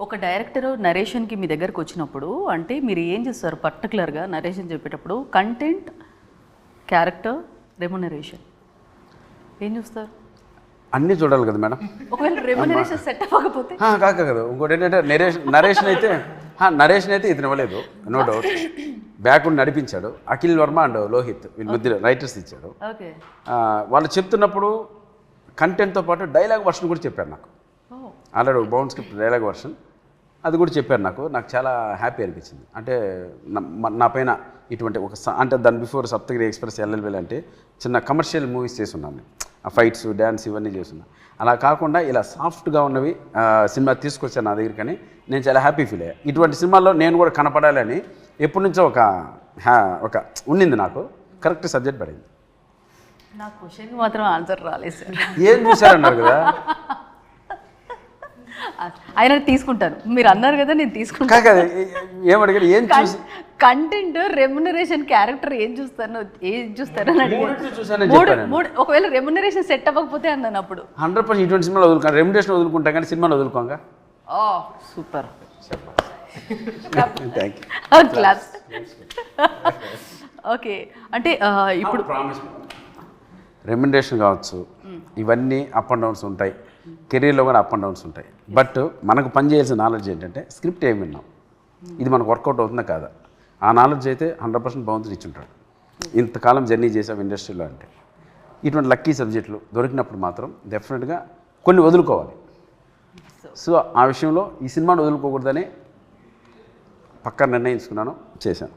ఒక డైరెక్టర్ నరేషన్కి మీ దగ్గరకు వచ్చినప్పుడు అంటే మీరు ఏం చేస్తారు? పర్టికులర్గా నరేషన్ చెప్పేటప్పుడు కంటెంట్ క్యారెక్టర్ రెమ్యునరేషన్ ఏం చూస్తారు? అన్నీ చూడాలి కదా మేడం. ఒకవేళ రెమ్యునరేషన్ సెట్ అవ్వకపోతే? ఆ, కాదు ఇంకోటి ఏంటంటే నరేషన్ నరేషన్ అయితే నరేషన్ అయితే ఇతను ఇవ్వలేదు. నో డౌట్ బ్యాక్ నడిపించాడు. అఖిల్ వర్మ అండ్ లోహిత్ వీళ్ళు ముద్ర రైటర్స్ ఇచ్చాడు వాళ్ళు చెప్తున్నప్పుడు కంటెంట్తో పాటు డైలాగ్ వర్షన్ కూడా చెప్పారు నాకు. Already bound script dialogue version అది కూడా చెప్పారు నాకు. నాకు చాలా హ్యాపీ అనిపించింది. అంటే నా- పైన ఇటువంటి ఒక అంటే దాని బిఫోర్ సప్తగిరి ఎక్స్ప్రెస్ ఎల్ఎల్బిల్ అంటే చిన్న కమర్షియల్ మూవీస్ చేస్తున్నాను నేను. ఆ ఫైట్స్ డ్యాన్స్ ఇవన్నీ చేస్తున్నా. అలా కాకుండా ఇలా సాఫ్ట్గా ఉన్నవి సినిమా తీసుకొచ్చాను నా దగ్గర కానీ నేను చాలా హ్యాపీ ఫీల్ అయ్యా. ఇటువంటి సినిమాల్లో నేను కూడా కనపడాలని ఎప్పటి నుంచో ఒక హ్యా ఒక ఉండింది నాకు. కరెక్ట్ సబ్జెక్ట్ పడింది. నా క్వశ్చన్కి మాత్రం ఆన్సర్ రాలేదు సార్. ఏం చూశారన్నారు కదా? ఆయన తీసుకుంటాను మీరు అన్నారు కదా నేను తీసుకుంటాను. ఏమడిగారు ఏం చూసి కంటెంట్ రెమ్యునరేషన్ క్యారెక్టర్ ఏం చూస్తాను ఏం చూస్తాను మూడు ఒకవేళ రెమ్యునరేషన్ సెట్ అవ్వకపోతే అన్నాను అప్పుడు. హండ్రెడ్ పర్సెంట్ ఇటువంటి సినిమాలు వదులుకోండి రెమ్యుడేషన్ వదులుకుంటాం కానీ సినిమాలు వదులుకోంగా? ఓ super. Thank you class okay అంటే ఇప్పుడు రెమ్యునరేషన్ కావచ్చు. ఇవన్నీ అప్ అండ్ డౌన్స్ ఉంటాయి. కెరీర్లో కూడా అప్ అండ్ డౌన్స్ ఉంటాయి. బట్ మనకు పనిచేయాల్సిన నాలెడ్జ్ ఏంటంటే స్క్రిప్ట్ ఏమి విన్నాం? ఇది మనకు వర్కౌట్ అవుతుందా కాదా? ఆ నాలెడ్జ్ అయితే హండ్రెడ్ పర్సెంట్ బాగుంటుంది ఇచ్చుంటాడు. ఇంతకాలం జర్నీ చేసాం ఇండస్ట్రీలో అంటే. ఇటువంటి లక్కీ సబ్జెక్టులు దొరికినప్పుడు మాత్రం డెఫినెట్గా కొన్ని వదులుకోవాలి. సో ఆ విషయంలో ఈ సినిమాను వదులుకోకూడదని పక్కా నిర్ణయించుకున్నాను చేశాను.